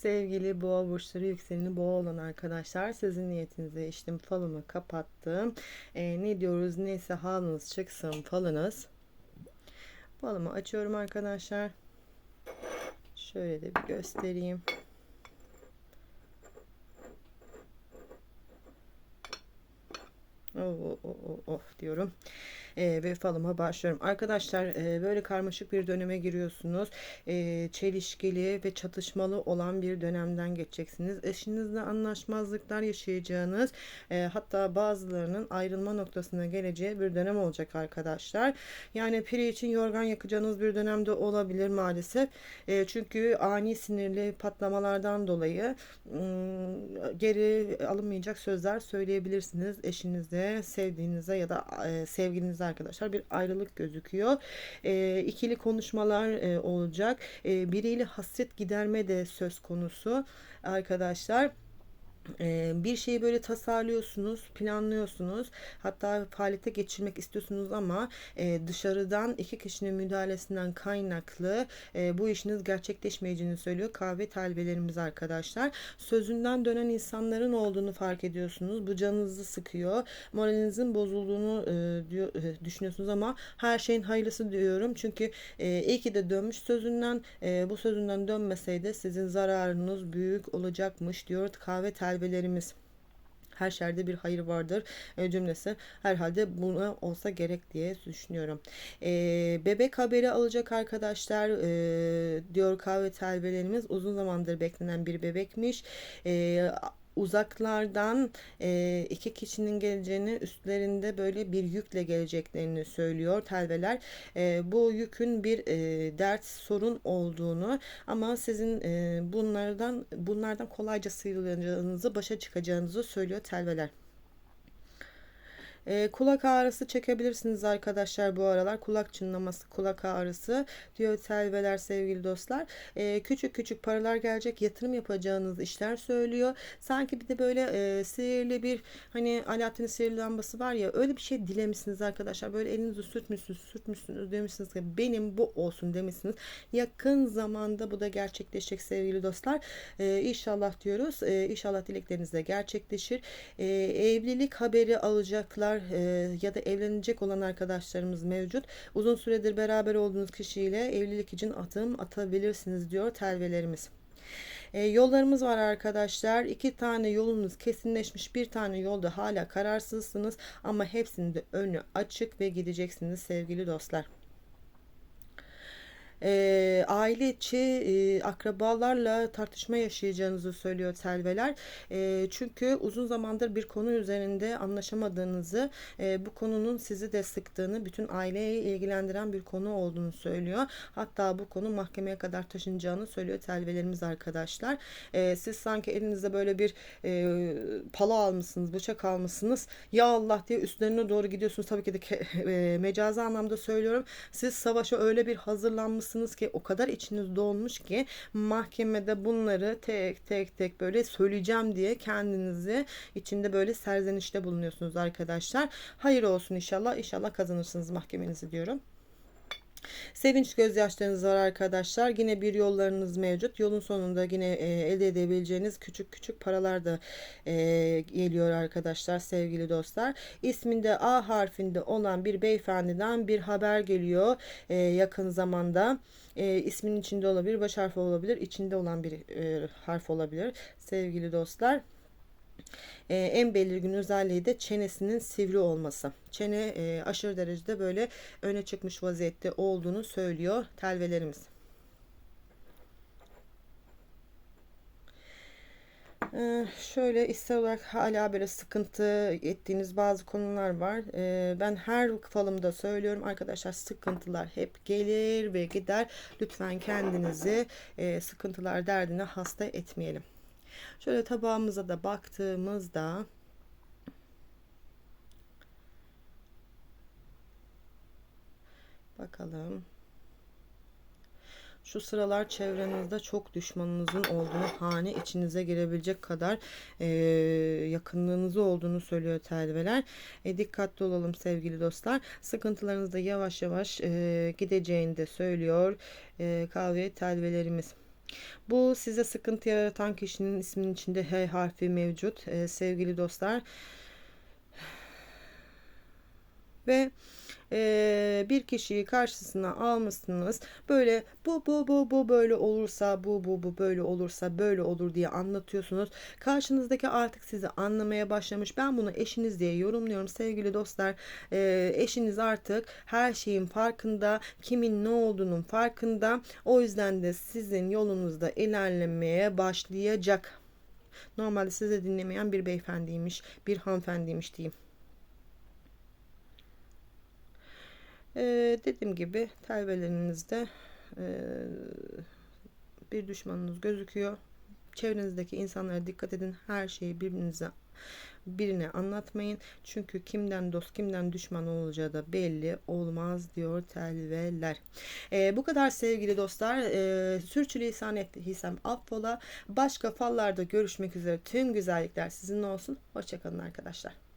Sevgili boğa burçları yükseleni boğa olan arkadaşlar sizin niyetinize içtim falımı kapattım. Ee, ne diyoruz neyse halınız çıksın falınız. Falımı açıyorum arkadaşlar. Şöyle de bir göstereyim. Oh, oh, oh, oh diyorum e, ve falıma başlıyorum. Arkadaşlar e, böyle karmaşık bir döneme giriyorsunuz. E, çelişkili ve çatışmalı olan bir dönemden geçeceksiniz. Eşinizle anlaşmazlıklar yaşayacağınız e, hatta bazılarının ayrılma noktasına geleceği bir dönem olacak arkadaşlar. Yani piri için yorgan yakacağınız bir dönemde olabilir maalesef. E, çünkü ani sinirli patlamalardan dolayı ıı, geri alınmayacak sözler söyleyebilirsiniz eşinize, sevdiğinize ya da e, sevgilinize arkadaşlar bir ayrılık gözüküyor. E, ikili konuşmalar e, olacak. E, biriyle hasret giderme de söz konusu arkadaşlar bir şeyi böyle tasarlıyorsunuz, planlıyorsunuz. Hatta faaliyete geçirmek istiyorsunuz ama dışarıdan iki kişinin müdahalesinden kaynaklı bu işiniz gerçekleşmeyeceğini söylüyor kahve talbelerimiz arkadaşlar. Sözünden dönen insanların olduğunu fark ediyorsunuz. Bu canınızı sıkıyor. Moralinizin bozulduğunu düşünüyorsunuz ama her şeyin hayırlısı diyorum. Çünkü iyi ki de dönmüş sözünden bu sözünden dönmeseydi sizin zararınız büyük olacakmış diyor kahve talbelerimiz talbelerimiz her şerde bir hayır vardır e, cümlesi herhalde buna olsa gerek diye düşünüyorum. E, bebek haberi alacak arkadaşlar e, diyor kahve talbelerimiz uzun zamandır beklenen bir bebekmiş. E, uzaklardan e, iki kişinin geleceğini üstlerinde böyle bir yükle geleceklerini söylüyor telveler. E, bu yükün bir e, dert sorun olduğunu ama sizin e, bunlardan bunlardan kolayca sıyrılacağınızı başa çıkacağınızı söylüyor telveler. E, kulak ağrısı çekebilirsiniz arkadaşlar bu aralar. Kulak çınlaması, kulak ağrısı diyor telveler sevgili dostlar. E, küçük küçük paralar gelecek yatırım yapacağınız işler söylüyor. Sanki bir de böyle e, sihirli bir hani Alaaddin'in sihirli lambası var ya öyle bir şey dilemişsiniz arkadaşlar. Böyle elinizi sürtmüşsünüz, sürtmüşsünüz demişsiniz ki benim bu olsun demişsiniz. Yakın zamanda bu da gerçekleşecek sevgili dostlar. E, inşallah diyoruz. E, inşallah dilekleriniz de gerçekleşir. E, evlilik haberi alacaklar e, ya da evlenecek olan arkadaşlarımız mevcut. Uzun süredir beraber olduğunuz kişiyle evlilik için atım atabilirsiniz diyor telvelerimiz. E, yollarımız var arkadaşlar. İki tane yolunuz kesinleşmiş. Bir tane yolda hala kararsızsınız ama hepsinde önü açık ve gideceksiniz sevgili dostlar e, aile içi e, akrabalarla tartışma yaşayacağınızı söylüyor telveler. E, çünkü uzun zamandır bir konu üzerinde anlaşamadığınızı, e, bu konunun sizi de sıktığını, bütün aileyi ilgilendiren bir konu olduğunu söylüyor. Hatta bu konu mahkemeye kadar taşınacağını söylüyor telvelerimiz arkadaşlar. E, siz sanki elinizde böyle bir e, pala almışsınız, bıçak almışsınız. Ya Allah diye üstlerine doğru gidiyorsunuz. Tabii ki de e, mecazi anlamda söylüyorum. Siz savaşa öyle bir hazırlanmışsınız haklısınız ki o kadar içiniz dolmuş ki mahkemede bunları tek tek tek böyle söyleyeceğim diye kendinizi içinde böyle serzenişte bulunuyorsunuz arkadaşlar. Hayır olsun inşallah. İnşallah kazanırsınız mahkemenizi diyorum. Sevinç gözyaşlarınız var arkadaşlar. Yine bir yollarınız mevcut. Yolun sonunda yine e, elde edebileceğiniz küçük küçük paralar da e, geliyor arkadaşlar sevgili dostlar. İsminde A harfinde olan bir beyefendiden bir haber geliyor e, yakın zamanda. E, isminin içinde olabilir, baş harfi olabilir, içinde olan bir e, harf olabilir sevgili dostlar. Ee, en belirgin özelliği de çenesinin sivri olması. Çene e, aşırı derecede böyle öne çıkmış vaziyette olduğunu söylüyor telvelerimiz. Ee, şöyle ister olarak hala böyle sıkıntı ettiğiniz bazı konular var. Ee, ben her falımda söylüyorum arkadaşlar sıkıntılar hep gelir ve gider. Lütfen kendinizi e, sıkıntılar derdine hasta etmeyelim. Şöyle tabağımıza da baktığımızda bakalım. Şu sıralar çevrenizde çok düşmanınızın olduğunu, hane içinize girebilecek kadar e, yakınlığınız olduğunu söylüyor telveler. E, dikkatli olalım sevgili dostlar. Sıkıntılarınız da yavaş yavaş e, gideceğini de söylüyor e, kahve telvelerimiz. Bu size sıkıntı yaratan kişinin isminin içinde H harfi mevcut e, sevgili dostlar. Ve e, bir kişiyi karşısına almışsınız. Böyle bu bu bu bu böyle olursa bu bu bu böyle olursa böyle olur diye anlatıyorsunuz. Karşınızdaki artık sizi anlamaya başlamış. Ben bunu eşiniz diye yorumluyorum sevgili dostlar. E, eşiniz artık her şeyin farkında, kimin ne olduğunun farkında. O yüzden de sizin yolunuzda ilerlemeye başlayacak. Normalde sizi dinlemeyen bir beyefendiymiş, bir hanımefendiymiş diyeyim. Ee, dediğim gibi telvelerinizde e, bir düşmanınız gözüküyor. Çevrenizdeki insanlara dikkat edin. Her şeyi birbirinize birine anlatmayın. Çünkü kimden dost kimden düşman olacağı da belli olmaz diyor telveler. Ee, bu kadar sevgili dostlar. Ee, sürçülisan ettiysem affola. Başka fallarda görüşmek üzere. Tüm güzellikler sizinle olsun. Hoşçakalın arkadaşlar.